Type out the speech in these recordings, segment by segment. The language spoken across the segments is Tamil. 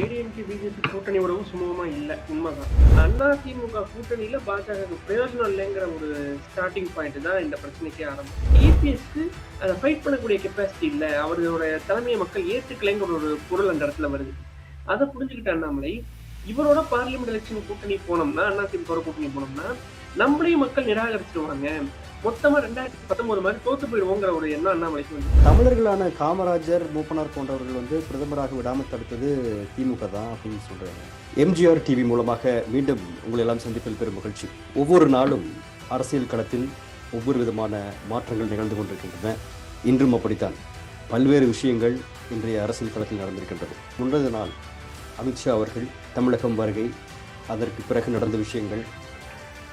ஏடிஎம்கே பிஜேபி கூட்டணி உறவு சுமூகமா இல்லை. உண்மைதான். அண்ணா திமுக கூட்டணியில பாஜக பிரயோஜனம் இல்லைங்கிற ஒரு ஸ்டார்டிங் பாயிண்ட் தான் இந்த பிரச்சனைக்கே ஆரம்பம். இபிஎஸ்க்கு அதை ஃபைட் பண்ணக்கூடிய கெப்பாசிட்டி இல்லை. அவரோட தலைமையை மக்கள் ஏற்றுக்கலைங்கிற ஒரு பொருள் அந்த இடத்துல வருது. அதை புரிஞ்சுக்கிட்ட அண்ணாமலை இவரோட பார்லிமெண்ட் எலெக்ஷன் கூட்டணி போனோம்னா அண்ணா திமுக கூட்டணி போனோம்னா நம்மளையும் மக்கள் நிராகரிச்சிருவாங்க. மொத்தமா ரெண்டாயிரத்தி பத்தொன்பது மாதிரி தோத்து போயிடுவோங்கிற ஒரு எண்ணம் அண்ணாமலைக்கு வந்து. தமிழர்களான காமராஜர் மூப்பனார் போன்றவர்கள் வந்து பிரதமராக விடாமல் தடுத்தது திமுக தான் அப்படின்னு சொல்றாங்க. எம்ஜிஆர் டிவி மூலமாக மீண்டும் உங்களை எல்லாம் சந்திப்பில் பெரும் மகிழ்ச்சி. ஒவ்வொரு நாளும் அரசியல் களத்தில் ஒவ்வொரு விதமான மாற்றங்கள் நிகழ்ந்து கொண்டிருக்கின்றன. இன்றும் அப்படித்தான். பல்வேறு விஷயங்கள் இன்றைய அரசியல் களத்தில் நடந்திருக்கின்றது. முன்னது நாள் அமித்ஷா அவர்கள் தமிழகம் வருகை அதற்கு பிறகு நடந்த விஷயங்கள்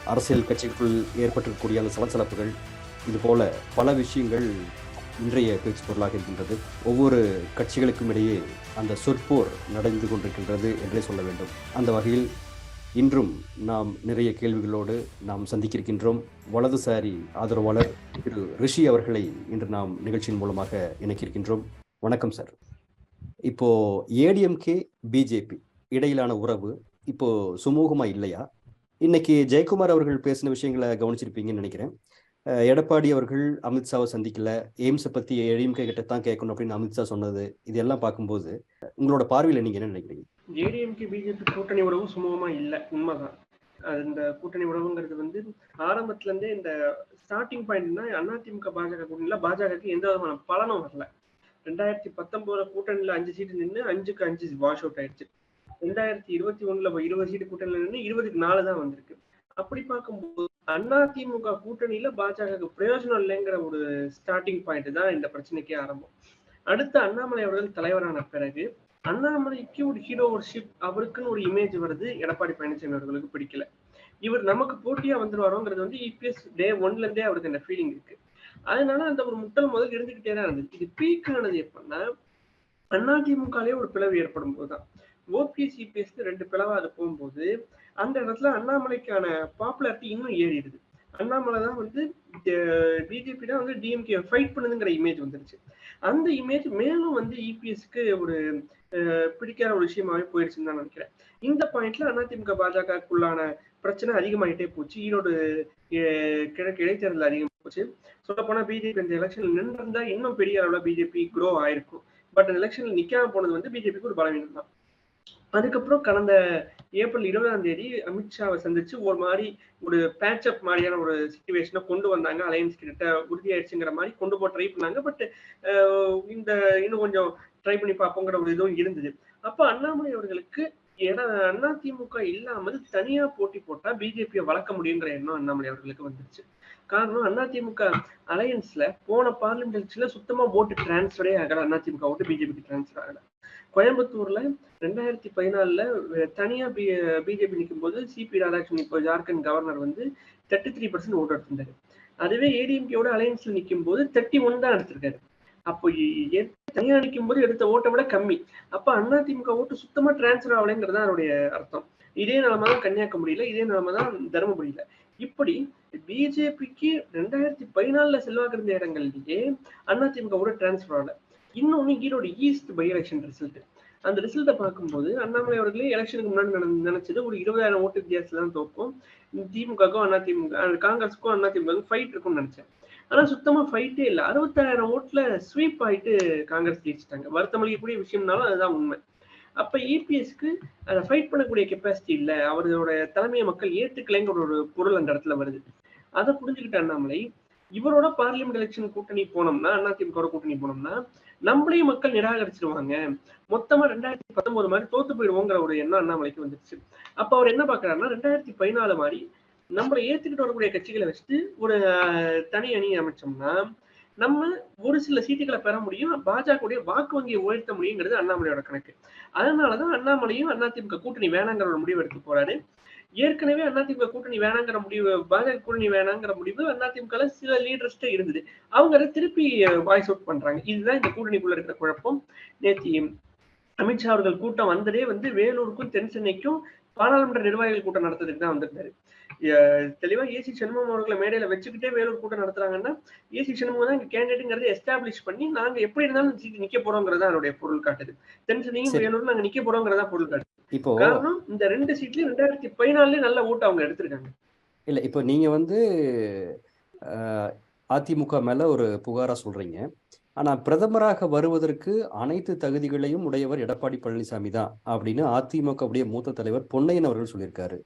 அரசியல் கட்சிகளுக்குள் ஏற்பட்டிருக்கக்கூடிய அந்த சலசலப்புகள் இதுபோல பல விஷயங்கள் இன்றைய பேச்சு பொருளாக இருக்கின்றது. ஒவ்வொரு கட்சிகளுக்கும் இடையே அந்த சொற்போர் நடந்து கொண்டிருக்கின்றது என்றே சொல்ல வேண்டும். அந்த வகையில் இன்றும் நாம் நிறைய கேள்விகளோடு நாம் சந்திக்கிருக்கின்றோம். வலதுசாரி ஆதரவாளர் திரு ரிஷி அவர்களை இன்று நாம் நிகழ்ச்சியின் மூலமாக இணைக்கிருக்கின்றோம். வணக்கம் சார். இப்போ ஏடிஎம்கே பிஜேபி இடையிலான உறவு இப்போ சுமூகமா இல்லையா? இன்னைக்கு ஜெயக்குமார் அவர்கள் பேசின விஷயங்களை கவனிச்சிருப்பீங்கன்னு நினைக்கிறேன். எடப்பாடி அவர்கள் அமித்ஷாவை சந்திக்கல. எய்ம்ஸை பத்தி எழியும் கிட்ட தான் கேட்கணும் அப்படின்னு அமித்ஷா சொன்னது. இதெல்லாம் பார்க்கும்போது உங்களோட பார்வையில நீங்க என்ன நினைக்கிறீங்க? ஏடிஎம்கே பிஜேபி கூட்டணி உறவு சுமூகமா இல்ல. உண்மைதான். அது இந்த கூட்டணி உறவுங்கிறது வந்து ஆரம்பத்துல இருந்தே இந்த ஸ்டார்டிங் பாயிண்ட்னா அதிமுக பாஜக கூட்டணியில பாஜகக்கு எந்த விதமான பலனும் வரல. ரெண்டாயிரத்தி பத்தொன்பதுல கூட்டணியில அஞ்சு சீட்டு நின்று அஞ்சுக்கு அஞ்சு வாஷ் அவுட் ஆயிடுச்சு. ரெண்டாயிரத்தி இருபத்தி ஒண்ணுல இருபது சீட்டு கூட்டணியில நின்று இருபதுக்கு நாலு தான் வந்திருக்கு. அப்படி பார்க்கும்போது அதிமுக கூட்டணியில பாஜக பிரயோஜனம் இல்லைங்கிற ஒரு ஸ்டார்டிங் பாயிண்ட் தான் இந்த பிரச்சனைக்கே ஆரம்பம். அடுத்து அண்ணாமலை அவர்கள் தலைவரான பிறகு அண்ணாமலைக்கு ஒரு ஹீரோவர்ஷிப் அவருக்குன்னு ஒரு இமேஜ் வருது. எடப்பாடி பழனிசாமி அவர்களுக்கு பிடிக்கல. இவர் நமக்கு போட்டியா வந்துருவாரோங்கிறது வந்து இபிஎஸ் டே ஒன்ல இருந்தே அவருக்கு அந்த ஃபீலிங் இருக்கு. அதனால அந்த ஒரு முட்டல் முதல் இருந்துகிட்டே தான் இருந்தது. இது பீக் ஆனது எப்பன்னா அதிமுகலேயே ஒரு பிளவு ஏற்படும் போதுதான். ஓபிஎஸ் இபிஎஸ்க்கு ரெண்டு பிளவா அது போகும்போது அந்த இடத்துல அண்ணாமலைக்கான பாப்புலாரிட்டி இன்னும் ஏறிடுது. அண்ணாமலை தான் வந்து பிஜேபி தான் வந்து டிஎம்கே ஃபைட் பண்ணுதுங்கிற இமேஜ் வந்துருச்சு. அந்த இமேஜ் மேலும் வந்து இபிஎஸ்க்கு ஒரு பிடிக்காத ஒரு விஷயமாவே போயிடுச்சுன்னு தான் நினைக்கிறேன். இந்த பாயிண்ட்ல அதிமுக பாஜகக்குள்ளான பிரச்சனை அதிகமாயிட்டே போச்சு. ஈரோடு கிழக்கு இடைத்தேர்தல் அதிகமாக போச்சு. சொல்ல போனா பிஜேபி இந்த எலெக்ஷன்ல நின்றிருந்தா இன்னும் பெரிய அளவுல பிஜேபி க்ரோ ஆயிருக்கும். பட் எலெக்ஷன்ல நிக்காம போனது வந்து பிஜேபிக்கு ஒரு பலவீனம் தான் அதுக்கப்புறம் கடந்த ஏப்ரல் இருபதாம் தேதி அமித்ஷாவை சந்திச்சு ஒரு மாதிரி ஒரு பேட்சப் மாதிரியான ஒரு சுச்சுவேஷனை கொண்டு வந்தாங்க. அலையன்ஸ் கிட்ட உறுதியாயிடுச்சுங்கிற மாதிரி கொண்டு போக ட்ரை பண்ணாங்க. பட் இந்த இன்னும் கொஞ்சம் ட்ரை பண்ணி பார்ப்போங்கிற ஒரு இதுவும் இருந்தது. அப்போ அண்ணாமலை அவர்களுக்கு அண்ணா திமுக இல்லாமல் தனியா போட்டி போட்டா பிஜேபியை வளர்க்க முடியுங்கிற எண்ணம் அண்ணாமலை அவர்களுக்கு வந்துருச்சு. காரணம் அதிமுக அலையன்ஸ்ல போன பார்லிமெண்ட் எலெக்ஷன்ல சுத்தமா ஓட்டு டிரான்ஸ்ஃபரே ஆகல. அதிமுக ஓட்டு பிஜேபிக்கு டிரான்ஸ்ஃபர் ஆகல. கோயம்புத்தூர்ல ரெண்டாயிரத்தி பதினாலுல தனியா பி பிஜேபி நிற்கும் போது சிபி ராதாகிருஷ்ணன் இப்போ ஜார்க்கண்ட் கவர்னர் வந்து தேர்ட்டி த்ரீ பர்சன்ட் ஓட் எடுத்திருந்தாரு. அதுவே ஏடிஎம்கேயோட அலையன்ஸ்ல நிற்கும் போது தேர்ட்டி ஒன் தான் எடுத்திருக்காரு. அப்போ தனியா நிற்கும் போது எடுத்த ஓட்டை விட கம்மி. அப்ப அதிமுக ஓட்டு சுத்தமா டிரான்ஸ்ஃபர் ஆகலைங்கிறது அதனுடைய அர்த்தம். இதே நிலைமை தான் கன்னியாகுமரியில இதே நிலைமை தான் தருமபுரியில. இப்படி பிஜேபிக்கு ரெண்டாயிரத்தி பதினாலுல செல்வாக்கு இருந்த இடங்கள்லயே அதிமுகவோட டிரான்ஸ்ஃபர் ஆகல. இன்னொன்னு Erode east by election result அந்த ரிசல்ட்டை பார்க்கும்போது அண்ணாமலை அவர்களே எலெக்ஷனுக்கு முன்னாடி நினைச்சது ஒரு இருபதாயிரம் ஓட்டு வித்தியாசத்துல தான் தோக்கும் திமுகவுக்கும் திமுக காங்கிரஸுக்கும் அண்ணா திமுக ஃபைட் இருக்கும்னு நினைச்சேன். ஆனா சுத்தமா ஃபைட்டே இல்லை. அறுபத்தாயிரம் ஓட்டுல ஸ்வீப் ஆயிட்டு காங்கிரஸ் ஜெயிச்சிட்டாங்க. வருத்தமளிக்கக்கூடிய விஷயம்னாலும் அதுதான் உண்மை. அப்ப இபிஎஸ்க்கு அதை ஃபைட் பண்ணக்கூடிய கெப்பாசிட்டி இல்லை. அவரோட தலைமையை மக்கள் ஏற்றுக்கலைங்கிற ஒரு பொருள் அந்த இடத்துல வருது. அதை புரிஞ்சுக்கிட்ட அண்ணாமலை இவரோட பார்லிமெண்ட் எலெக்ஷன் கூட்டணி போனோம்னா அதிமுக கூட்டணி போனோம்னா நம்மளையும் மக்கள் நிராகரிச்சிருவாங்க. மொத்தமா ரெண்டாயிரத்தி பத்தொன்பது மாதிரி தோத்து போயிடுவோங்கிற ஒரு எண்ணம் அண்ணாமலைக்கு வந்துருச்சு. அப்ப அவர் என்ன பாக்குறாருன்னா ரெண்டாயிரத்தி பதினாலு மாதிரி நம்மளை ஏத்துக்கிட்டு வரக்கூடிய கட்சிகளை வச்சுட்டு ஒரு தனி அணி அமைச்சோம்னா நம்ம ஒரு சில சீட்டுகளை பெற முடியும் பாஜகவுடைய வாக்கு வங்கியை உயர்த்த முடியுங்கிறது அண்ணாமலையோட கணக்கு. அதனாலதான் அண்ணாமலையும் அதிமுக கூட்டணி வேணாங்கிற ஒரு முடிவு எடுத்து போறாரு. ஏற்கனவே அதிமுக கூட்டணி வேணாங்கிற முடிவு பாஜக கூட்டணி வேணாங்கிற முடிவு அதிமுக சில லீடர்ஸ்ட இருந்தது. அவங்க அதை திருப்பி வாய்ஸ் அவுட் பண்றாங்க. இதுதான் இந்த கூட்டணிக்குள்ள இருக்கிற குழப்பம். நேத்தி அமித்ஷா அவர்கள் கூட்டம் வந்ததே வந்து வேலூருக்கும் தென் சென்னைக்கும் பாராளுமன்ற நிர்வாகிகள் கூட்டம் நடத்துறதுக்கு தான் வந்திருந்தாரு. தெளிவா ஏசி சண்முகம் அவர்களை மேடையில வச்சுக்கிட்டே வேலூர் கூட்டம் நடத்துறாங்கன்னா ஏசி சண்முகம் தான் இங்க கேண்டிடேட்ங்கிறத எஸ்டாப்ளிஷ் பண்ணி நாங்க எப்படி இருந்தாலும் நிக்க போறோங்கிறதா அதனுடைய பொருள் காட்டுது. தென்சென்னையும். வேலூர் நாங்க நிக்க போறோங்கிறதா பொருள் காட்டுது. இப்போ காரணம் இந்த ரெண்டு சீட்லயும் ரெண்டாயிரத்தி பதினாலுலயே நல்ல ஓட்டு அவங்க எடுத்திருக்காங்க. இல்ல இப்போ நீங்க வந்து அதிமுக மேல ஒரு புகாரா சொல்றீங்க. ஆனா பிரதமராக வருவதற்கு அனைத்து தகுதிகளையும் உடையவர் எடப்பாடி பழனிசாமி தான் அப்படின்னு அதிமுகவுடைய மூத்த தலைவர் பொன்னையன் அவர்கள் சொல்லியிருக்காரு.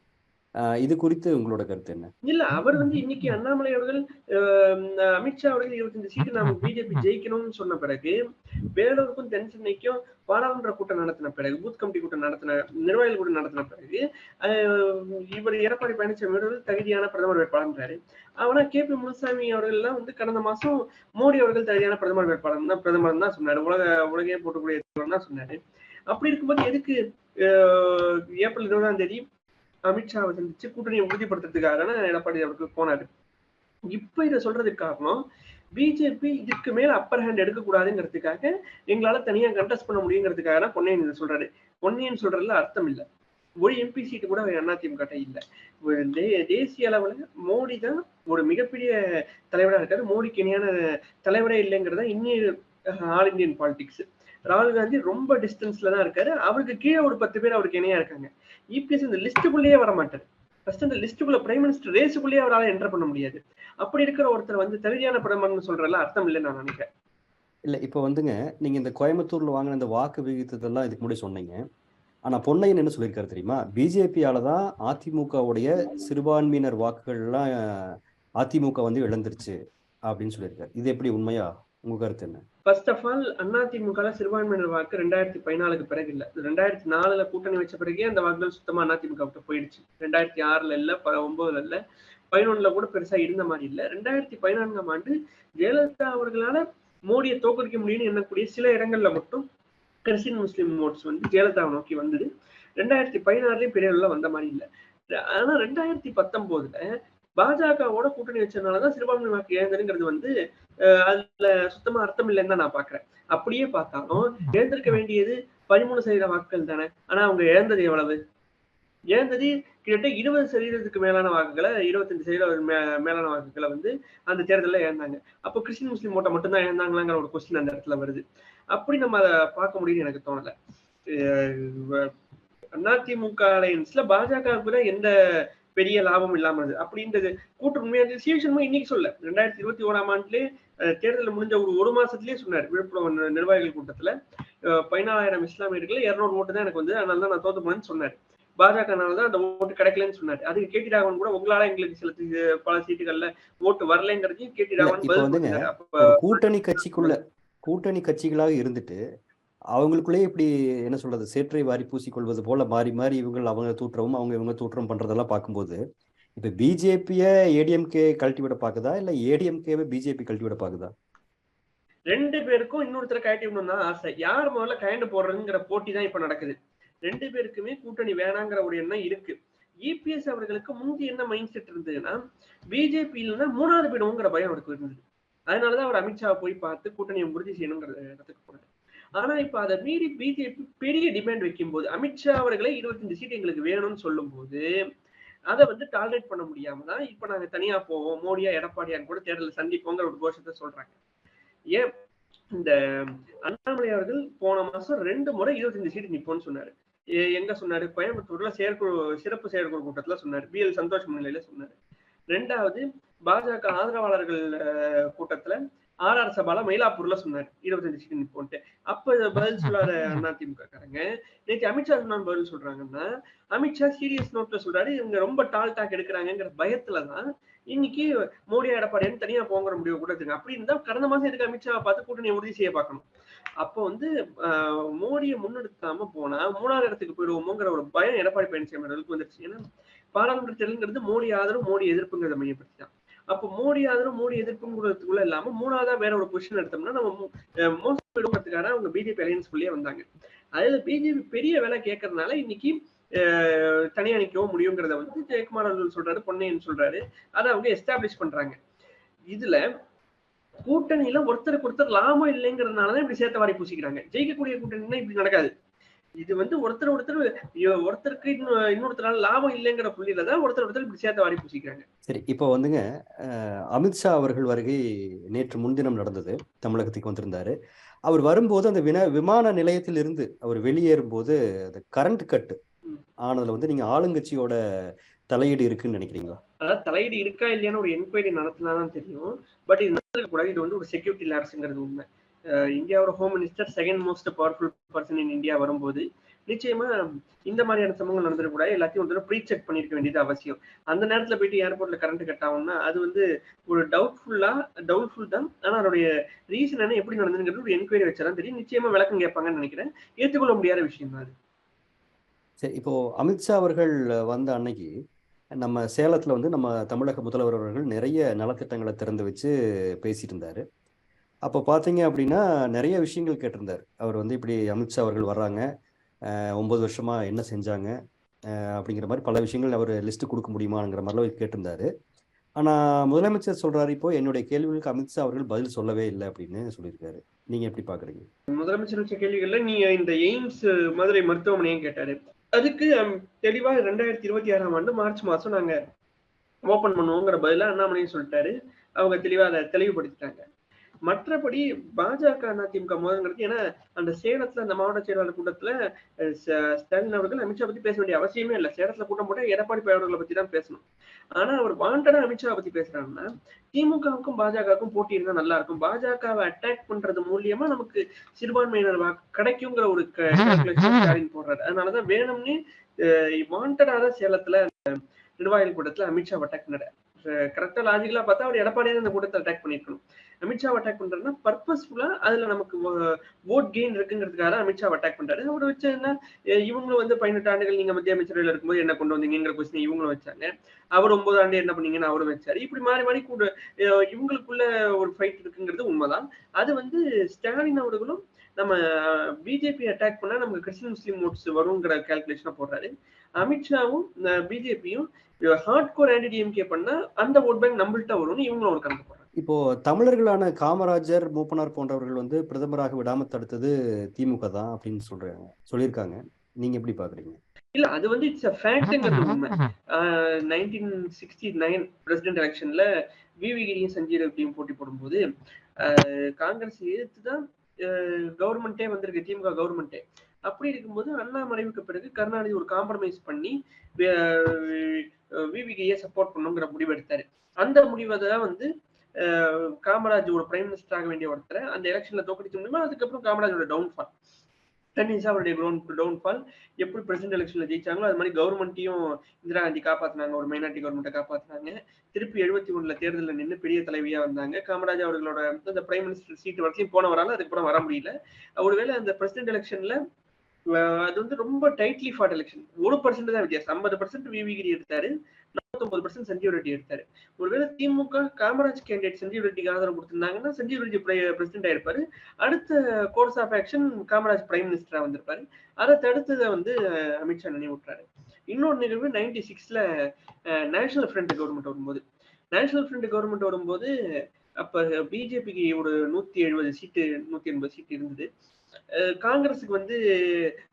இது குறித்து உங்களோட கருத்து என்ன? இல்ல அவர் வந்து இன்னைக்கு அண்ணாமலை அவர்கள் அஹ், அமித்ஷா அவர்கள் இருபத்தஞ்சு சீட்டு நாம பிஜேபி ஜெயிக்கணும்னு சொன்ன பிறகு வேலூருக்கும் தென் சென்னைக்கும் பாராளுமன்ற கூட்டம் நடத்தின பிறகு பூத் கமிட்டி கூட்டம் நடத்தின நிர்வாகிகள் கூட்டம் நடத்தின பிறகு இவர் எடப்பாடி பழனிசாமி அவர்கள் தகுதியான பிரதமர் வேட்பாளர்ன்றாரு ஆனா கே பி முனுசாமி அவர்கள் எல்லாம் வந்து கடந்த மாசம் மோடி அவர்கள் தகுதியான பிரதமர் வேட்பாளர் தான் பிரதமர் தான் சொன்னாரு. உலக உலகையே போட்டக்கூடிய தான் சொன்னாரு. அப்படி இருக்கும்போது எதுக்கு ஏப்ரல் இருபதாம் தேதி அமித்ஷாவை சந்திச்சு கூட்டணியை உறுதிப்படுத்துறதுக்காக எடப்பாடி அவருக்கு போனாரு. இப்ப இதை சொல்றதுக்கு காரணம் பிஜேபி இதுக்கு மேல அப்பர் ஹேண்ட் எடுக்கக்கூடாதுங்கிறதுக்காக எங்களால தனியா கண்டெஸ்ட் பண்ண முடியுங்கிறதுக்காக தான் பொன்னையன் இதை சொல்றாரு. பொன்னையன் சொல்றதுல அர்த்தம் இல்ல. ஒரு எம்பி சீட்டு கூட அதிமுக இல்லை. தே- தேசிய அளவுல மோடி தான் ஒரு மிகப்பெரிய தலைவரா இருக்காரு. மோடிக்கு இணையான தலைவரே இல்லைங்கிறதா இன்னும் ஆல் இந்தியன் பாலிடிக்ஸ் ராகுல் காந்தி ரொம்ப டிஸ்டன்ஸ்ல தான் இருக்காரு. அவருக்கு கீழே ஒரு பத்து பேர் அவருக்கு இணையா இருக்காங்க. இபிஎஸ் இந்த லிஸ்ட்டுக்குள்ளேயே வர மாட்டார். ஃபர்ஸ்ட் அந்த லிஸ்ட்டுக்குள்ள பிரைம் மினிஸ்டர் ரேஸுக்குள்ளேயே அவரால் என்டர் பண்ண முடியாது. அப்படி இருக்கிற ஒருத்தர் வந்து தகுதியான பிரதமர்னு சொல்றதுல அர்த்தம் இல்லைன்னு நான் நினைக்கிறேன். இல்ல இப்போ வந்துங்க நீங்க இந்த கோயம்புத்தூர்ல வாங்கின இந்த வாக்கு விகிதத்தெல்லாம் இதுக்கு முன்னாடி சொன்னீங்க. ஆனா பொன்னையன் என்ன சொல்லியிருக்காரு தெரியுமா? பிஜேபியால தான் அதிமுகவுடைய சிறுபான்மையினர் வாக்குகள்லாம் அதிமுக வந்து இழந்துருச்சு அப்படின்னு சொல்லியிருக்காரு. இது எப்படி உண்மையா? உங்க கருத்து என்ன? ஃபர்ஸ்ட் ஆஃப் ஆல் அதிமுக சிறுபான்மையினர் வாக்கு ரெண்டாயிரத்தி பதினாலுக்கு பிறகு இல்ல ரெண்டாயிரத்தி நாலுல கூட்டணி வச்ச பிறகே அந்த வாக்குகள் சுத்தமா அதிமுக விட்டு போயிடுச்சு. ரெண்டாயிரத்தி ஆறுல இல்ல ப- ஒன்பதுல இல்ல பதினொன்னுல கூட பெருசா இருந்த மாதிரி இல்ல. ரெண்டாயிரத்தி பதினான்காம் ஆண்டு ஜெயலலிதா அவர்களால மோடியை தோற்கடிக்க முடியும்னு எண்ணக்கூடிய சில இடங்கள்ல மட்டும் கிறிஸ்டின் முஸ்லீம் ஓட்ஸ் வந்து ஜெயலலிதாவை நோக்கி வந்தது. ரெண்டாயிரத்தி பதினாறுலயும் பெரிய அளவுல வந்த மாதிரி இல்ல. ஆனா ரெண்டாயிரத்தி பத்தொன்பதுல பாஜகவோட கூட்டணி வச்சதுனாலதான் சிறுபான்மை வாக்கு இழந்ததுங்கிறது வந்து அஹ் அதுல சுத்தமா அர்த்தம் இல்லைன்னு தான் நான் பாக்குறேன். அப்படியே பார்த்தாலும் இழந்திருக்க வேண்டியது பதிமூணு சதவீத வாக்குகள் தானே? ஆனா அவங்க இழந்தது எவ்வளவு? இழந்தது கிட்டத்தட்ட இருபது சதவீதத்துக்கு மேலான வாக்குகளை இருபத்தஞ்சு சதவீதம் மே- மேலான வாக்குகளை வந்து அந்த தேர்தலில் இழந்தாங்க. அப்போ கிறிஸ்டின் முஸ்லீம் ஓட்டை மட்டும்தான் இழந்தாங்களாங்கிற ஒரு கொஸ்டின் அந்த இடத்துல வருது. அப்படி நம்ம அதை பார்க்க முடியும்னு எனக்கு தோணலை. அதிமுக அலையன்ஸ்ல பாஜகவுக்கு தான் எந்த பெரிய லாபம் இல்லாம இருந்தது. அப்படின்றது கூட்டு உண்மையான இன்னைக்கு சொல்ல ரெண்டாயிரத்தி இருபத்தி ஓராம் ஆண்டுலே அஹ், தேர்தல் முடிஞ்ச ஒரு ஒரு மாசத்துலயே சொன்னார் விழுப்புரம் நிர்வாகிகள் கூட்டத்துல. பதினாலாயிரம் இஸ்லாமியர்கள் இருநூறு ஓட்டு தான் எனக்கு வந்து அதனால தான் நான் தோத்து போனேன்னு சொன்னார். பாஜகனால தான் அந்த ஓட்டு கிடைக்கலன்னு சொன்னாரு. அதுக்கு கேடி ராகவன் கூட உங்களால எங்களுக்கு சில பல சீட்டுகள்ல ஓட்டு வரலைங்கிறதையும் கேடி ராகவன் கூட்டணி கட்சிக்குள்ள கூட்டணி கட்சிகளாக இருந்துட்டு அவங்களுக்குள்ளேயே இப்படி என்ன சொல்றது? சேற்றை வாரி பூசிக்கொள்வது போல மாறி மாறி இவங்க அவங்க தூற்றவும் அவங்க இவங்க தூற்றம் பண்றதெல்லாம் பார்க்கும்போது இப்ப பிஜேபிய ஏடிஎம்கே கழட்டி விட பாக்குதா? இல்ல ஏடிஎம்கேவை பிஜேபி கழட்டி விட பாக்குதா? ரெண்டு பேருக்கும் இன்னொருத்தர் கழட்டி விடணும் தான் ஆசை. யார் முதல்ல கயண்டு போடுறதுங்கிற போட்டி தான் இப்ப நடக்குது. ரெண்டு பேருக்குமே கூட்டணி வேணாங்கிற ஒரு எண்ணம் இருக்கு. இபிஎஸ் அவர்களுக்கு முந்தி என்ன மைண்ட் செட் இருந்ததுன்னா பிஜேபி இல்லைன்னா மூணாவது போயிடுவோங்கிற பயம் அவருக்கு இருந்தது. அதனாலதான் அவர் அமித்ஷாவை போய் பார்த்து கூட்டணியை உறுதி செய்யணுங்கிற இடத்துக்கு ஆனா இப்ப அதை மீறி பிஜேபி பெரிய டிமாண்ட் வைக்கும் போது அமித்ஷா அவர்களே இருபத்தஞ்சு சீட் எங்களுக்கு வேணும்னு சொல்லும் போது அதை வந்து டாலரேட் பண்ண முடியாம தான் இப்ப நாங்க தனியா போவோம். மோடியா எடப்பாடியான்னு கூட தேர்தலில் சந்திப்போங்கிற ஒரு கோஷத்தை சொல்றாங்க. ஏன்? இந்த அண்ணாமலை அவர்கள் போன மாசம் ரெண்டு முறை இருபத்தஞ்சு சீட்டு நிப்போம்னு சொன்னாரு. எங்க சொன்னாரு? கோயம்புத்தூர்ல செயற்குழு சிறப்பு செயற்குழு கூட்டத்துல சொன்னாரு. பி. எல். சந்தோஷ் முன்னிலையில சொன்னாரு. ரெண்டாவது பாஜக ஆதரவாளர்கள் கூட்டத்துல ஆர் ஆர் சபால மயிலாப்பூர்ல சொன்னாரு. இருபத்தஞ்சு சீட்டு நிப்போன்ட்டு. அப்ப பதில் சொல்லாத அதிமுக காரங்க நேற்று அமித்ஷா சொன்ன பதில் சொல்றாங்கன்னா அமித்ஷா சீரியஸ் நோட்ல சொல்றாரு இவங்க ரொம்ப டால் டாக் எடுக்கிறாங்கிற பயத்துலதான் இன்னைக்கு மோடி எடப்பாடியான்னு தனியா போங்கிற முடிவு கூட இருக்கு அப்படி இருந்தா கடந்த மாசம் எதுக்கு அமித்ஷா பார்த்து கூட்டணியை உறுதி செய்ய பார்க்கணும்? அப்போ வந்து மோடியை முன்னெடுக்காம போனா மூணாவது இடத்துக்கு போயிடுவோமோங்கிற ஒரு பயம் எடப்பாடி பழனிசாமி அவர்களுக்கு வந்துருச்சு. ஏன்னா பாராளுமன்ற தேர்தலுங்கிறது மோடி ஆதரவு மோடி எதிர்ப்புங்கிறத மையப்படுத்தி தான் அப்போ மோடி ஆதரவு மோடி எதிர்ப்புங்கிறதுக்குள்ள இல்லாம மூணாவதா வேற ஒரு பொசிஷன் எடுத்தோம்னா நம்ம மோஸ்ட் அஹ், அவங்க பிஜேபி அலையன்ஸ்குள்ளேயே வந்தாங்க. அதுல பிஜேபி பெரிய வேலை கேட்கறதுனால இன்னைக்கு தனியா நிக்கவும் முடியுங்கிறத வந்து ஜெயக்குமார் அவர்கள் சொல்றாரு பொன்னையன் சொல்றாரு. அதை அவங்க எஸ்டாப்ளிஷ் பண்றாங்க. இதுல கூட்டணியில ஒருத்தருக்கு ஒருத்தர் லாபம் இல்லைங்கிறதுனாலதான் இப்படி சேர்த்த வாரி பூசிக்கிறாங்க. ஜெயிக்கக்கூடிய கூட்டணி இப்படி நடக்காது. இது வந்து ஒருத்தர் ஒருத்தர் ஒருத்தருக்கு இன்னொ- இன்னொருத்தரால லாபம் இல்லைங்கிற புள்ளியில தான் ஒருத்தர் ஒருத்தர் இப்படி சேர்த்து வாரி பூசிக்கிறாங்க. சரி இப்போ வந்துங்க அமித்ஷா அவர்கள் வருகை நேற்று முன்தினம் நடந்தது தமிழகத்துக்கு வந்திருந்தாரு. அவர் வரும்போது அந்த வின விமான நிலையத்தில் இருந்து அவர் வெளியேறும்போது அந்த கரண்ட் கட்டு ம். ஆனதுல வந்து நீங்க ஆளுங்கட்சியோட தலையீடு இருக்குன்னு நினைக்கிறீங்களா? அதாவது தலையீடு இருக்கா இல்லையான்னு ஒரு என்கொயரி நடத்தினாதான் தெரியும். பட் இது நடந்திருக்க கூடாது இது வந்து ஒரு செக்யூரிட்டி லேப்ஸ்ங்கிறது உண்மை. இந்தியாவோட home minister second most powerful person in India வரும்போது நிச்சயமா இந்த மாதிரியான சம்பவங்கள் நடந்துடக்கூடாது எல்லாத்தையும் ஒரு தடவை ப்ரீ செக் பண்ணிருக்க வேண்டியது அவசியம். அந்த நேரத்துல போயிட்டு ஏர்போர்ட்ல கரண்ட் கட் ஆகும்னா அது வந்து ஒரு டவுட்ஃபுல்லா டவுட்ஃபுல் தான். ஆனா அதோடைய ரீசன் என்ன எப்படி நடந்ததுங்கிறது ஒரு என்கொயரி வச்சாலும் தெரியும். நிச்சயமா விளக்கம் கேட்பாங்கன்னு நினைக்கிறேன். ஏற்றுக்கொள்ள முடியாத விஷயம் தான் அது. சரி இப்போ அமித்ஷா அவர்கள் வந்த அன்னைக்கு நம்ம சேலத்துல வந்து நம்ம தமிழக முதல்வர் அவர்கள் நிறைய நலத்திட்டங்களை திறந்து வச்சு பேசிட்டு இருந்தாரு. அப்போ பார்த்தீங்க அப்படின்னா நிறைய விஷயங்கள் கேட்டிருந்தார். அவர் வந்து இப்படி அமித்ஷா அவர்கள் வர்றாங்க. அஹ் ஒன்பது வருஷமா என்ன செஞ்சாங்க? அப்படிங்கிற மாதிரி பல விஷயங்கள் அவர் லிஸ்ட் கொடுக்க முடியுமாங்கிற மாதிரிலாம் கேட்டிருந்தாரு. ஆனா முதலமைச்சர் சொல்றாரு இப்போ என்னுடைய கேள்விகளுக்கு அமித்ஷா அவர்கள் பதில் சொல்லவே இல்லை அப்படின்னு சொல்லியிருக்காரு. நீங்க எப்படி பாக்குறீங்க? முதலமைச்சர் வச்ச கேள்விகள்ல நீ இந்த எய்ம்ஸ் மதுரை மருத்துவமனையும் கேட்டாரு. அதுக்கு தெளிவாக தெளிவா ரெண்டாயிரத்தி இருபத்தி ஆறாம் ஆண்டு மார்ச் மாசம் நாங்க ஓபன் பண்ணுவோங்கிற பதிலாக அண்ணாமலையும் சொல்லிட்டாரு. அவங்க தெளிவா அதை தெளிவுபடுத்திட்டாங்க. மற்றபடி பாஜக அதிமுக மோதல்ங்கிறது ஏன்னா அந்த சேலத்துல அந்த மாவட்ட செயலாளர் கூட்டத்துல ஸ்டாலின் அவர்கள் அமித்ஷா பத்தி பேச வேண்டிய அவசியமே இல்லை. சேலத்துல கூட்டம் போட்டால் எடப்பாடி பழனிசாமி பத்தி தான் பேசணும். ஆனா அவர் வாண்டடா அமித்ஷா பத்தி பேசுறாங்கன்னா திமுகவுக்கும் பாஜகவுக்கும் போட்டி இருந்தா நல்லா இருக்கும். பாஜகவை அட்டாக் பண்றது மூலியமா நமக்கு சிறுபான்மையினர் வாக்கு கிடைக்குங்கிற ஒரு ஸ்டாலின் போடுறாரு. அதனாலதான் வேணும்னு வாண்டடா தான் சேலத்துல நிர்வாகிகள் கூட்டத்துல அமித்ஷா அட்டாக் பண்ணாரு. கரெக்டா லாஜிக்கலா பார்த்தா அவர் எடப்பாடியே அந்த கூட்டத்தை அட்டாக் பண்ணிருக்கணும் அமித்ஷா அட்டாக் பண்றதுன்னா பர்பஸ்ஃபுல்லா அதுல நமக்கு ஓட் கெயின் இருக்குங்கிறதுக்காக அமித்ஷா அட்டாக் பண்றாரு. அவரை வச்சு என்ன? இவங்களும் வந்து பதினெட்டு ஆண்டுகள் நீங்க மத்திய அமைச்சரவையில் இருக்கும்போது என்ன கொண்டு வந்தீங்கிற கொஸ்டின் இவங்களும் வச்சாங்க. அவர் ஒன்பது ஆண்டு என்ன பண்ணீங்கன்னு அவரும் வச்சாரு. இப்படி மாறி மாறி கூட இவங்களுக்குள்ள ஒரு ஃபைட் இருக்குங்கிறது உண்மைதான். அது வந்து ஸ்டாலின் அவர்களும் நம்ம பிஜேபி அட்டாக் பண்ணா நமக்கு கிறிஸ்டின் முஸ்லீம் ஓட்ஸ் வருங்கிற கால்குலேஷனா போடுறாரு. அமித்ஷாவும் பிஜேபியும் ஹார்ட் கோர் ஆன்டி டிஎம்கே பண்ணா அந்த ஓட் பேங்க் நம்மள்கிட்ட வரும்னு இவங்களும் ஒரு கணக்கு இப்போ தமிழர்களான காமராஜர் மூப்பனார் போன்றவர்கள் வந்து பிரதமராக விடாம தடுத்தது திமுக தான் அப்படின்னு சொல்றாங்க சொல்லியிருக்காங்க. நீங்க எப்படி பாக்குறீங்க? இல்ல அது வந்து இட்ஸ் அ ஃபேக்ட்ங்கிறது உண்மை. நைன்டீன் சிக்ஸ்டி நைன் பிரசிடென்ட் எலெக்ஷன்ல விவிகிரியும் சஞ்சீர் ரெட்டியும் போட்டி போடும்போது ஆஹ் காங்கிரஸ் எதிர்த்து தான் கவர்மெண்டே வந்திருக்கு திமுக கவர்மெண்டே அப்படி இருக்கும்போது அண்ணா மறைவுக்கு பிறகு கருணாநிதி ஒரு காம்ப்ரமைஸ் பண்ணி விவிகியை சப்போர்ட் பண்ணுங்கிற முடிவு எடுத்தாரு. அந்த முடிவை தான் வந்து காமராஜ் ஒரு பிரைம் மினிஸ்டர் ஆக வேண்டிய ஒருத்தரை அந்த எலெக்ஷன்ல தோக்கடிச்ச முடியுமா? அதுக்கப்புறம் காமராஜோட டவுன்ஃபால் டென்னிஸா அவருடைய டவுன்ஃபால் எப்படி பிரசிடென்ட் எலெக்ஷன்ல ஜெயிச்சாங்களோ அது மாதிரி கவர்மெண்ட்டையும் இந்திரா காந்தி காப்பாத்தினாங்க. ஒரு மைனாரிட்டி கவர்மெண்ட்டை காப்பாத்தினாங்க. திருப்பி எழுபத்தி ஒண்ணுல தேர்தலில் நின்று பெரிய தலைவியா வந்தாங்க. காமராஜ் அவர்களோட அந்த பிரைம் மினிஸ்டர் சீட் வரைக்கும் போனவரால அதுக்கப்புறம் வர முடியல. ஒருவேளை அந்த பிரசிடென்ட் எலெக்ஷன்ல அது வந்து ரொம்ப டைட்லி ஃபாட் எலெக்ஷன் ஒரு பர்சன்ட் தான் வித்தியாசம். ஐம்பது பர்சன்ட் விவிகிரி எடுத்தாரு. நாற்பத்தொன்பது பர்சன்ட் சஞ்சீவ் ரெட்டி எடுத்தாரு. ஒருவேளை திமுக காமராஜ் கேண்டிடேட் சஞ்சீவ் ரெட்டிக்கு ஆதரவு கொடுத்திருந்தாங்கன்னா சஞ்சீவ் ரெட்டி பிரசிடென்ட் ஆயிருப்பாரு. அடுத்த course of action Kamaraj prime மினிஸ்டரா வந்திருப்பாரு. அதை தடுத்ததை வந்து அஹ், அமித்ஷா நினைவுற்றாரு. இன்னொரு நிகழ்வு நைன்டி சிக்ஸ்ல நேஷனல் ஃப்ரண்ட் கவர்மெண்ட் வரும்போது நேஷனல் ஃப்ரண்ட் கவர்மெண்ட் வரும்போது அப்ப பிஜேபிக்கு ஒரு நூத்தி எழுபது சீட்டு நூத்தி எண்பது சீட்டு இருந்தது. காங்கிரஸுக்கு வந்து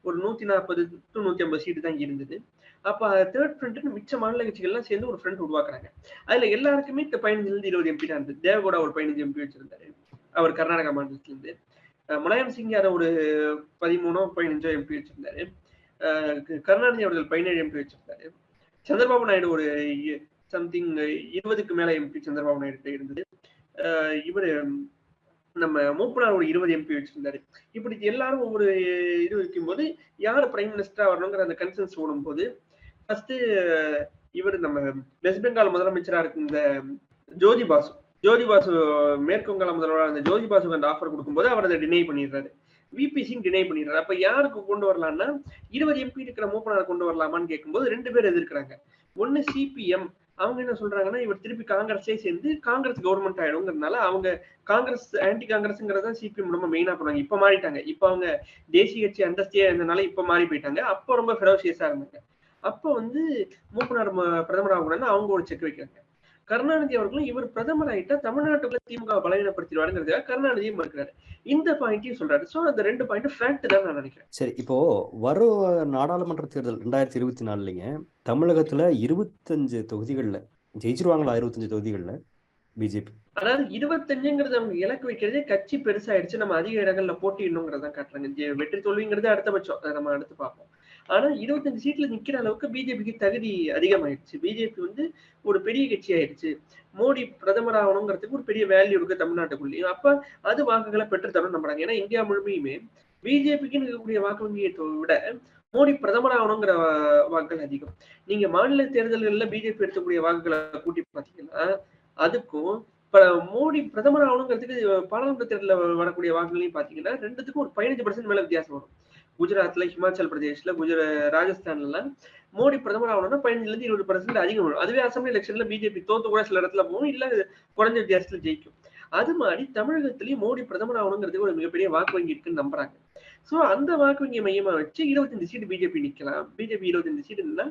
ஒரு நூத்தி நாற்பது டு நூத்தி ஐம்பது சீட்டு தான் இருந்தது. அப்ப தேர்ட் ஃப்ரண்ட் மிச்ச மாநில கட்சிகள்லாம் சேர்ந்து ஒரு ஃப்ரண்ட் உருவாக்குறாங்க. அதுல எல்லாருக்குமே இந்த பதினஞ்சுல இருந்து இருபது எம்பி தான் இருந்தது. தேவகோடா ஒரு பதினஞ்சு எம்பி வச்சிருந்தாரு. அவர் கர்நாடகா மாநிலத்துல இருந்து முலாயம் சிங் யாதவ் ஒரு பதிமூணோ பதினஞ்சோ எம்பி வச்சிருந்தாரு. க- கருணாநிதி அவர்கள் பதினேழு எம்பி வச்சிருந்தாரு. சந்திரபாபு நாயுடு ஒரு சம்திங் இருபதுக்கு மேல எம்பி சந்திரபாபு நாயுடு இருந்தது. அஹ் இவரு நம்ம மூப்பனார் ஒரு இருபது எம்பி வச்சிருந்தாரு. இப்படி எல்லாரும் ஒவ்வொரு இது வைக்கும்போது யார் பிரைம் மினிஸ்டரா வரணுங்கிற அந்த கன்சென்ஸ் ஓடும்போது ஃபர்ஸ்ட் இவர் நம்ம வெஸ்ட் பெங்கால் முதலமைச்சரா இருக்கு இந்த ஜோதி பாசு. ஜோதி பாசு மேற்கு வங்காள முதல்வராக அந்த ஜோதி பாசுக்கு அந்த ஆஃபர் கொடுக்கும்போது அவர் அதை டினை பண்ணிடுறாரு. விபி சிங் டினை பண்ணிடுறாரு. அப்ப யாருக்கு கொண்டு வரலாம்னா இருபது எம்பி இருக்கிற மூப்பனார் கொண்டு வரலாமான்னு கேட்கும்போது ரெண்டு பேர் எதிர்க்கிறாங்க. ஒன்னு சிபிஎம் அவங்க என்ன சொல்றாங்கன்னா இவர் திருப்பி காங்கிரஸே சேர்ந்து காங்கிரஸ் கவர்மெண்ட் ஆயிடுங்கிறதுனால அவங்க காங்கிரஸ் ஆன்டி காங்கிரஸ்ங்கிறத சிபிஎம் ரொம்ப மெயினா பண்ணாங்க இப்ப மாறிட்டாங்க. இப்ப அவங்க தேசிய கட்சி அந்தஸ்தியா இருந்தனால இப்ப மாறி போயிட்டாங்க. அப்போ ரொம்ப ஃபெரோசியஸா இருந்தாங்க. அப்போ வந்து மூப்பனார் பிரதமர் ஆகணும்னா அவங்க ஒரு செக் வைக்கிறாங்க. கருணாநிதி அவர்களும் இவர் பிரதமர் ஆயிட்டா தமிழ்நாட்டுக்குள்ள திமுக பலவீனப்படுத்திடுவாருங்கிறதுக்காக கருணாநிதியும் மறுக்கிறாரு. இந்த பாயிண்டையும் சொல்றாரு. சோ அந்த ரெண்டு பாயிண்ட் ஃபேக்ட் தான் நான் நினைக்கிறேன். சரி இப்போ வரும் நாடாளுமன்ற தேர்தல் ரெண்டாயிரத்தி இருபத்தி நாலுலங்க தமிழகத்துல இருபத்தஞ்சு தொகுதிகள்ல ஜெயிச்சிருவாங்களா இருபத்தஞ்சு தொகுதிகள்ல பிஜேபி அதாவது இருபத்தஞ்சுங்கிறது அவங்க இலக்கு வைக்கிறதே கட்சி பெருசாயிடுச்சு. நம்ம அதிக இடங்கள்ல போட்டிடணுங்கிறத காட்டுறாங்க. வெற்றி தோல்விங்கிறது அடுத்தபட்சம். அதை நம்ம அடுத்து பார்ப்போம். ஆனா இருபத்தஞ்சு சீட்ல நிக்கிற அளவுக்கு பிஜேபிக்கு தகுதி அதிகமாயிடுச்சு. பிஜேபி வந்து ஒரு பெரிய கட்சி ஆயிடுச்சு மோடி பிரதமர் ஆகணுங்கிறதுக்கு ஒரு பெரிய வேல்யூ இருக்கு தமிழ்நாட்டுக்குள்ளேயும் அப்ப அது வாக்குகளை பெற்றுத்தரும் நம்புறாங்க. ஏன்னா இந்தியா முழுமையுமே பிஜேபிக்குன்னு இருக்கக்கூடிய வாக்கு வங்கியை விட மோடி பிரதமர் ஆகணுங்கிற வாக்குகள் அதிகம். நீங்க மாநில தேர்தல்கள்ல பிஜேபி எடுக்கக்கூடிய வாக்குகளை கூட்டி பாத்தீங்கன்னா அதுக்கும் மோடி பிரதமர் ஆகணுங்கிறதுக்கு பாராளுமன்ற தேர்தலில் வரக்கூடிய வாக்குகளையும் பாத்தீங்கன்னா ரெண்டுத்துக்கும் ஒரு பதினஞ்சு பர்சன்ட் மேல வித்தியாசம் வரும். குஜராத்ல ஹிமாச்சல் பிரதேஷ்ல குஜரா ராஜஸ்தான்ல மோடி பிரதமர் ஆகணும்னா பதினஞ்சுல இருந்து இருபது பர்சன்ட் அதிகம் வரும். அதுவே அசம்பிளி எலெக்ஷன்ல பிஜேபி தோத்து கூட சில இடத்துல போகும் இல்ல குறைஞ்ச வித்தியாசத்துல ஜெயிக்கும். அது மாதிரி தமிழகத்திலயும் மோடி பிரதமர் ஆகணுங்கிறதுக்கு ஒரு மிகப்பெரிய வாக்கு வங்கி இருக்குன்னு நம்புறாங்க. சோ அந்த வாக்கு வங்கியை மையமா வச்சு இருபத்தஞ்சு சீட்டு பிஜேபி நிக்கலாம். பிஜேபி இருபத்தஞ்சு சீட்டு நின்னா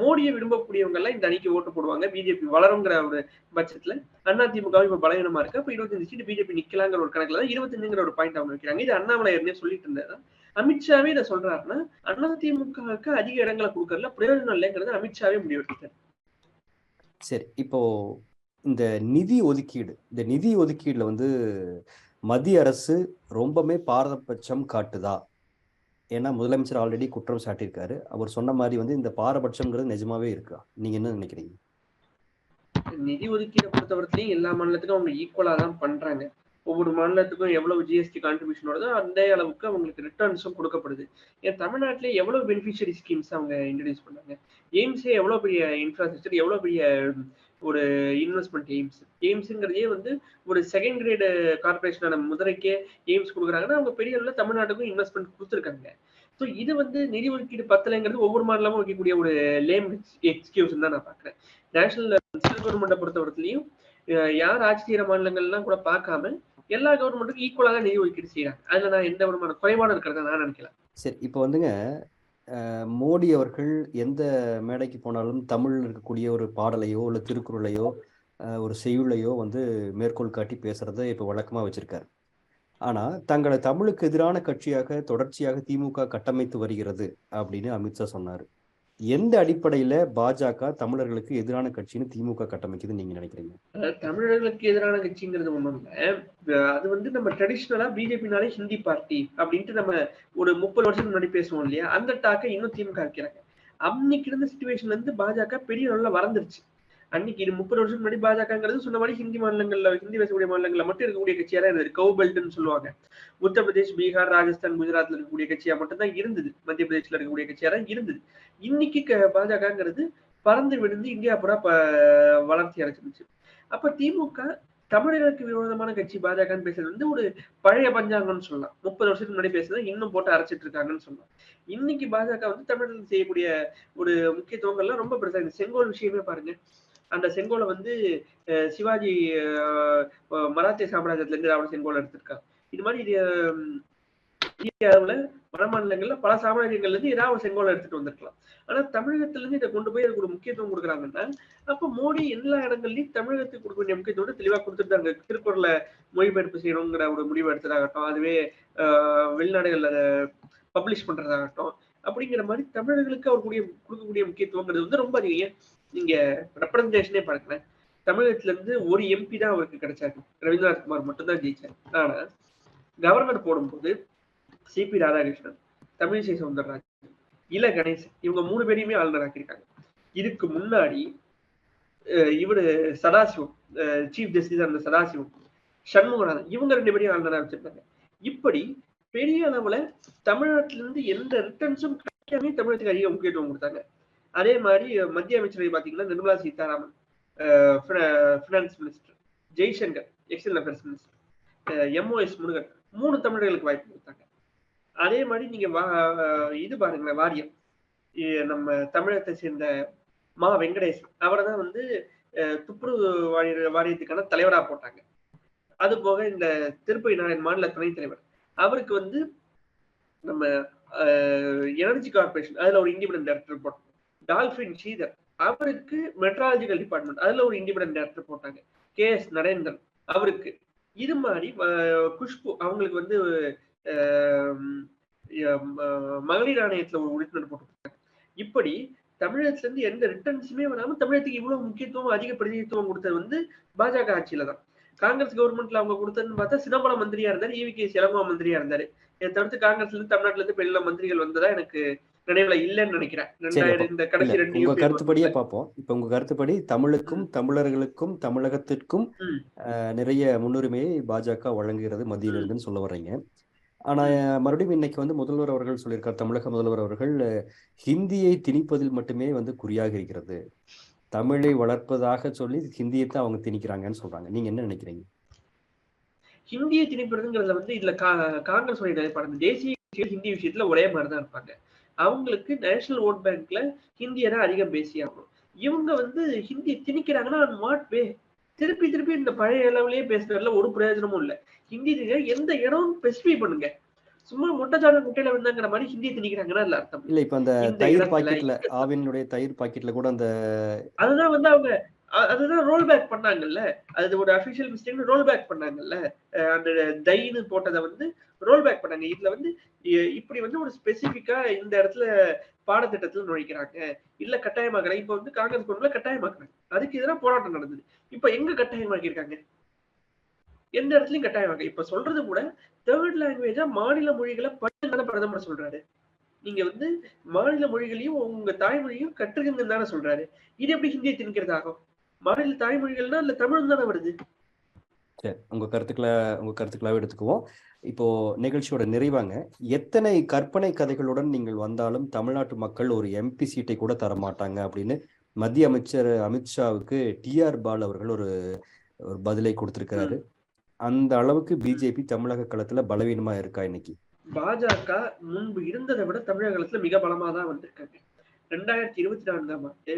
மோடியை விரும்பக்கூடியவங்க எல்லாம் இந்த அணிக்கு ஓட்டு போடுவாங்க. பிஜேபி வளருங்கிற ஒரு பட்சத்துல அதிமுக இப்ப பலவீனமா இருக்கு. அப்ப இருபத்தஞ்சு சீட்டு பிஜேபி நிக்கலாங்கிற ஒரு கணக்குல தான் இருபத்தஞ்சுங்கிற ஒரு பாயிண்ட் அவங்க வைக்கிறாங்க. இது அண்ணாமலை ஏற்கனவே சொல்லிட்டு இருந்தாரு. அமித்ஷாவே இதை சொல்றாருன்னா அதிமுகவுக்கு அதிக இடங்களை கொடுக்கறதுல பிரயோஜனம் இல்லைங்கிறத அமித்ஷாவே முடிவெடுத்தார் சரி இப்போ இந்த நிதி ஒதுக்கீடு இந்த நிதி ஒதுக்கீடுல வந்து மத்திய அரசு ரொம்பவே பாரபட்சம் காட்டுதா? ஏன்னா முதலமைச்சர் ஆல்ரெடி குற்றம் சாட்டியிருக்காரு. அவர் சொன்ன மாதிரி வந்து இந்த பாரபட்சம்ங்கிறது நிஜமாவே இருக்கா? நீங்க என்ன நினைக்கிறீங்க? நிதி ஒதுக்கீடை பொறுத்தவரையிலையும் எல்லா மாநிலத்துக்கும் அவங்க ஈக்குவலா தான் பண்றாங்க. ஒவ்வொரு மாநிலத்துக்கும் எவ்வளவு ஜிஎஸ்டி கான்ட்ரிபியூஷன் வருதோ அந்த அளவுக்கு அவங்களுக்கு ரிட்டர்ன்ஸும் கொடுக்கப்படுது. ஏன் தமிழ்நாட்டிலே எவ்வளவு பெனிஃபிஷியரி ஸ்கீம்ஸ் அவங்க இன்ட்ரடியூஸ் பண்ணாங்க? எய்ம்ஸே எவ்வளவு பெரிய இன்ஃப்ராஸ்ட்ரக்சர் எவ்வளவு பெரிய ஒரு இன்வெஸ்ட்மெண்ட் எய்ம்ஸ் எய்ம்ஸுங்கிறதே வந்து ஒரு செகண்ட் கிரேடு கார்பரேஷனான முதலைக்கே எய்ம்ஸ் கொடுக்குறாங்கன்னா அவங்க பெரிய அளவில் தமிழ்நாட்டுக்கும் இன்வெஸ்ட்மெண்ட் கொடுத்துருக்காங்க. ஸோ இது வந்து நிதி ஒதுக்கீடு பத்தலைங்கிறது ஒவ்வொரு மாநிலமும் வைக்கக்கூடிய ஒரு லேம் எக்ஸ்கியூஸ் தான் நான் பார்க்குறேன். நேஷனல் சென்ட்ரல் கவர்மெண்ட்டை பொறுத்தவரத்துலையும் யார் ஆட்சி செய்கிற மாநிலங்கள்லாம் கூட பார்க்காம எல்லா கவர்மெண்ட்டுக்கும் ஈக்குவலாக நிதி ஒதுக்கீடு செய்யறாங்க அதுல நான் எந்த விதமான குறைபாடு இருக்கிறத நான் நினைக்கல. சரி இப்போ வந்துங்க மோடி அவர்கள் எந்த மேடைக்கு போனாலும் தமிழில் இருக்கக்கூடிய ஒரு பாடலையோ இல்லை திருக்குறளையோ ஒரு செய்யுளையோ வந்து மேற்கோள் காட்டி பேசுறத இப்போ வழக்கமாக வச்சிருக்காரு. ஆனால் தங்களை தமிழுக்கு எதிரான கட்சியாக தொடர்ச்சியாக திமுக கட்டமைத்து வருகிறது அப்படின்னு அமித்ஷா சொன்னார். எந்த அடிப்படையில பாஜக தமிழர்களுக்கு எதிரான கட்சின்னு திமுக கட்டமைக்குதுன்னு நீங்க நினைக்கிறீங்க? தமிழர்களுக்கு எதிரான கட்சிங்கிறது ஒண்ணும் இல்ல. அது வந்து நம்ம ட்ரெடிஷ்னலா பிஜேபினாலே ஹிந்தி பார்ட்டி அப்படின்ட்டு நம்ம ஒரு முப்பது வருஷம் முன்னாடி பேசுவோம் இல்லையா? அந்த டாக்கை இன்னும் திமுக இருக்கிறாங்க அன்னைக்கு இருந்த சுச்சுவேஷன்ல இருந்து பாஜக பெரிய அளவுல வளர்ந்துருச்சு. அன்னைக்கு இது முப்பது வருஷம் முன்னாடி பாஜகங்கிறது சொன்ன மாதிரி ஹிந்தி மாநிலங்கள்ல ஹிந்தி பேசக்கூடிய மாநிலங்கள்ல மட்டும் இருக்கக்கூடிய கட்சியா தான் இருந்தது கவு பெல்ட்னு சொல்லுவாங்க. உத்தரப்பிரதேஷ் பீகார் ராஜஸ்தான் குஜராத்ல இருக்கக்கூடிய கட்சியா மட்டும் தான் இருந்தது. மத்திய பிரதேஷ்ல இருக்கக்கூடிய கட்சியா தான் இருந்தது. இன்னைக்கு க- பாஜகங்கிறது பறந்து விழுந்து இந்தியா பூரா வளர்ச்சி அடைச்சிருச்சு அப்ப திமுக தமிழர்களுக்கு விரோதமான கட்சி பாஜகன்னு பேசுறது வந்து ஒரு பழைய பஞ்சாங்கம்னு சொல்லலாம். முப்பது வருஷத்துக்கு முன்னாடி பேசுறதை இன்னும் போட்டு அரைச்சிட்டு இருக்காங்கன்னு சொல்லலாம். இன்னைக்கு பாஜக வந்து தமிழர்கள் செய்யக்கூடிய ஒரு முக்கியத்துவங்கள்லாம் ரொம்ப பெருசா இருக்கு. செங்கோல் விஷயமே பாருங்க. அந்த செங்கோலை வந்து அஹ், சிவாஜி மராத்திய சாம்ராஜ்யத்துல இருந்து ராவண செங்கோலை எடுத்திருக்காங்க. இது மாதிரி இது ஹம், வட மாநிலங்கள்ல பல சாம்ராஜ்யங்கள்ல இருந்து ஏதாவது ஒரு செங்கோலை எடுத்துட்டு வந்திருக்கலாம். ஆனா தமிழகத்துல இருந்து இதை கொண்டு போய் அதுக்கு ஒரு முக்கியத்துவம் கொடுக்குறாங்கன்னா அப்ப மோடி எல்லா இடங்கள்லயும் தமிழகத்துக்கு கொடுக்க வேண்டிய முக்கியத்துவம் தெளிவா கொடுத்துட்டாங்க திருக்குறள்ல மொழிபெயர்ப்பு செய்யணுங்கிற ஒரு முடிவு எடுத்ததாகட்டும் அதுவே ஆஹ், வெளிநாடுகள்ல அதை பப்ளிஷ் பண்றதாகட்டும் அப்படிங்கிற மாதிரி தமிழர்களுக்கு அவர் கூடிய கொடுக்கக்கூடிய முக்கியத்துவங்கிறது வந்து ரொம்ப அதிகம். நீங்க ரெப்ரஸன்டேஷனே பாருங்களேன் தமிழகத்துல இருந்து ஒரு எம்பி தான் அவருக்கு கிடைச்சாரு. ரவீந்திரநாத் குமார் மட்டும்தான் ஜெயிச்சார். ஆனா கவர்னர் போடும்போது சிபி ராதாகிருஷ்ணன் தமிழிசை சவுந்தரராஜன் இல கணேசன் இவங்க மூணு பேரையுமே ஆளுநர் ஆக்கியிருக்காங்க இதுக்கு முன்னாடி அஹ், இவரு சதாசிவம் சீஃப் ஜஸ்டிஸ் அந்த சதாசிவம் சண்முகநாதன் இவங்க ரெண்டு பேரையும் ஆளுநராக வச்சிருக்காங்க இப்படி பெரிய அளவுல தமிழ்நாட்டிலிருந்து எந்த ரிட்டர்ன்ஸும் கிடைக்காமே தமிழகத்துக்கு அதிக முக்கியத்துவம் கொடுத்தாங்க. அதே மாதிரி மத்திய அமைச்சரவை பாத்தீங்கன்னா Nirmala Sitharaman finance minister Jaishankar external affairs minister MOS Murugan மூணு தமிழர்களுக்கு வாய்ப்பு கொடுத்தாங்க. அதே மாதிரி நீங்க வா- இது பாருங்களேன் வாரியம். நம்ம தமிழகத்தை சேர்ந்த மா வெங்கடேசன் அவரை தான் வந்து அஹ், துப்புரவு வாரிய வாரியத்துக்கான தலைவரா போட்டாங்க. அது போக இந்த திருப்பதி நாராயண் மாநில துணைத் தலைவர் அவருக்கு வந்து நம்ம எனர்ஜி கார்பரேஷன் அதுல ஒரு இண்டிபெண்ட் டைரக்டர் போட்டோம் டால்பின் ஸ்ரீதர் அவருக்கு மெட்ராலஜிக்கல் டிபார்ட்மெண்ட் அதுல ஒரு இண்டிபெண்டன்ட் டேரக்டர் போட்டாங்க. கே எஸ் நரேந்திரன் அவருக்கு. இது மாதிரி குஷ்பு அவங்களுக்கு வந்து மகளிர் ஆணையத்துல ஒரு உறுப்பினர் போட்டுருக்காங்க. இப்படி தமிழகத்துல இருந்து எந்த ரிட்டர்ன்ஸுமே வராம தமிழகத்துக்கு இவ்வளவு முக்கியத்துவம் அதிக பிரதிநிதித்துவம் கொடுத்தது வந்து பாஜக ஆட்சியில தான். காங்கிரஸ் கவர்மெண்ட்ல அவங்க கொடுத்ததுன்னு பார்த்தா சிதம்பரம் மந்திரியா இருந்தாரு ஈவி கே சிலம்பா மந்திரியா இருந்தாரு. இதை தவிர்த்து காங்கிரஸ்ல இருந்து தமிழ்நாட்டுல இருந்து பெரிய மந்திரிகள் வந்ததா எனக்கு நினைவுல இல்லைன்னு நினைக்கிறேன். ரெண்டாயிரம் இந்த இல்ல கடைசி ரெண்டு உங்க கருத்துப்படியே. பார்ப்போம். இப்ப உங்க கருத்துப்படி தமிழுக்கும் தமிழர்களுக்கும் தமிழகத்திற்கும் நிறைய முன்னுரிமையை பாஜக வழங்குகிறது மத்தியில் இருந்துன்னு சொல்ல வர்றீங்க. ஆனா மறுபடியும் இன்னைக்கு வந்து முதல்வர் அவர்கள் சொல்லியிருக்கார் தமிழக முதல்வர் அவர்கள் ஹிந்தியை திணிப்பதில் மட்டுமே வந்து குறியாக இருக்கிறது. தமிழை வளர்ப்பதாக சொல்லி ஹிந்தியை தான் அவங்க திணிக்கிறாங்கன்னு சொல்றாங்க. நீங்க என்ன நினைக்கிறீங்க? ஹிந்தியை திணிப்புறதுங்கிறதுல வந்து இதுல காங்கிரஸ் தேசிய ஹிந்தி விஷயத்துல ஒரே மாதிரி தான் இருப்பாங்க. அவங்களுக்கு நேஷனல் ஓட் பேங்க்ல ஹிந்தியை தான் அதிகம் பேசியாகணும். இவங்க வந்து ஹிந்தி திணிக்கிறாங்கன்னா வாட் வே திருப்பி திருப்பி இந்த பழைய அளவுலயே பேசுறதுல ஒரு பிரயோஜனமும் இல்ல. ஹிந்தி எந்த இடம் ஸ்பெசிஃபை பண்ணுங்க. சும்மா முட்டைச்சாத முட்டையில வந்தாங்கிற மாதிரி ஹிந்தி திணிக்கிறாங்கன்னா இல்ல அர்த்தம். இல்ல இப்ப அந்த தயிர் பாக்கெட்ல ஆவினுடைய தயிர் பாக்கெட்ல கூட அந்த அதுதான் வந்து அவங்க அதுதான் ரோல் பேக் பண்ணாங்கல்ல. அது ஒரு அஃபிஷியல் மிஸ்டேக் ரோல் பேக் பண்ணாங்கல்ல. அந்த தைன்னு போட்டதை வந்து ரோல் பேக் பண்ணாங்க. இதுல வந்து இப்படி வந்து ஒரு ஸ்பெசிபிக்கா இந்த இடத்துல பாடத்திட்டத்துல நுழைக்கிறாங்க. இல்ல கட்டாயமாக்குறாங்க இப்ப வந்து காங்கிரஸ் கொண்டு கட்டாயமாக்குறாங்க அதுக்கு எதிராக போராட்டம் நடந்தது. இப்ப எங்க கட்டாயமாக்கியிருக்காங்க? எந்த இடத்துலயும் கட்டாயமாக்க இப்ப சொல்றது கூட தேர்ட் லாங்குவேஜா மாநில மொழிகளை படிச்சுதானே பிரதமர் சொல்றாரு. நீங்க வந்து மாநில மொழிகளையும் உங்க தாய்மொழியும் கற்றுக்குங்கன்னு தானே சொல்றாரு. இது எப்படி ஹிந்தியை திணிக்கிறதாகும்? மாநில தாய்மொழிகள்னா இல்ல தமிழ் தானே வருது? சரி உங்க கருத்துக்களை உங்க கருத்துக்களாவே எடுத்துக்குவோம். இப்போ நிகழ்ச்சியோட நிறைவாங்க. எத்தனை கற்பனை கதைகளுடன் நீங்கள் வந்தாலும் தமிழ்நாட்டு மக்கள் ஒரு எம்பி சீட்டை கூட தர மாட்டாங்க அப்படின்னு மத்திய அமைச்சர் அமித்ஷாவுக்கு டிஆர் பால் அவர்கள் ஒரு ஒரு பதிலை கொடுத்திருக்கிறாரு. அந்த அளவுக்கு பிஜேபி தமிழக களத்துல பலவீனமா இருக்கா இன்னைக்கு? பாஜக முன்பு இருந்ததை விட தமிழகத்துல மிக பலமா தான் வந்திருக்காங்க. ரெண்டாயிரத்தி இருபத்தி நான்காம் ஆண்டு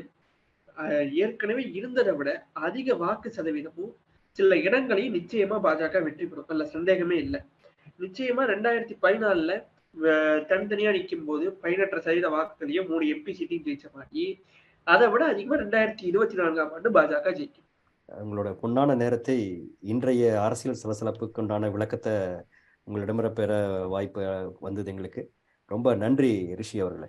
ஏற்கனவே இருந்ததை விட அதிக வாக்கு சதவீதமும் சில இடங்களையும் நிச்சயமா பாஜக வெற்றி பெறும். அதுல சந்தேகமே இல்லை. நிச்சயமா ரெண்டாயிரத்தி பதினாலுல தனித்தனியா நிற்கும் போது பதினெட்டு சதவீத வாக்குகளையும் மூணு எம்பி சீட்டையும் ஜெயிச்ச மாதிரி அதை விட அதிகமா ரெண்டாயிரத்தி இருபத்தி நான்காம் ஆண்டு பாஜக ஜெயிக்கும். உங்களோட பொன்னான நேரத்தை இன்றைய அரசியல் சலசலப்புக்கு உண்டான விளக்கத்தை உங்களிடமிற பெற வாய்ப்பு வந்தது எங்களுக்கு. ரொம்ப நன்றி ரிஷி அவர்களே.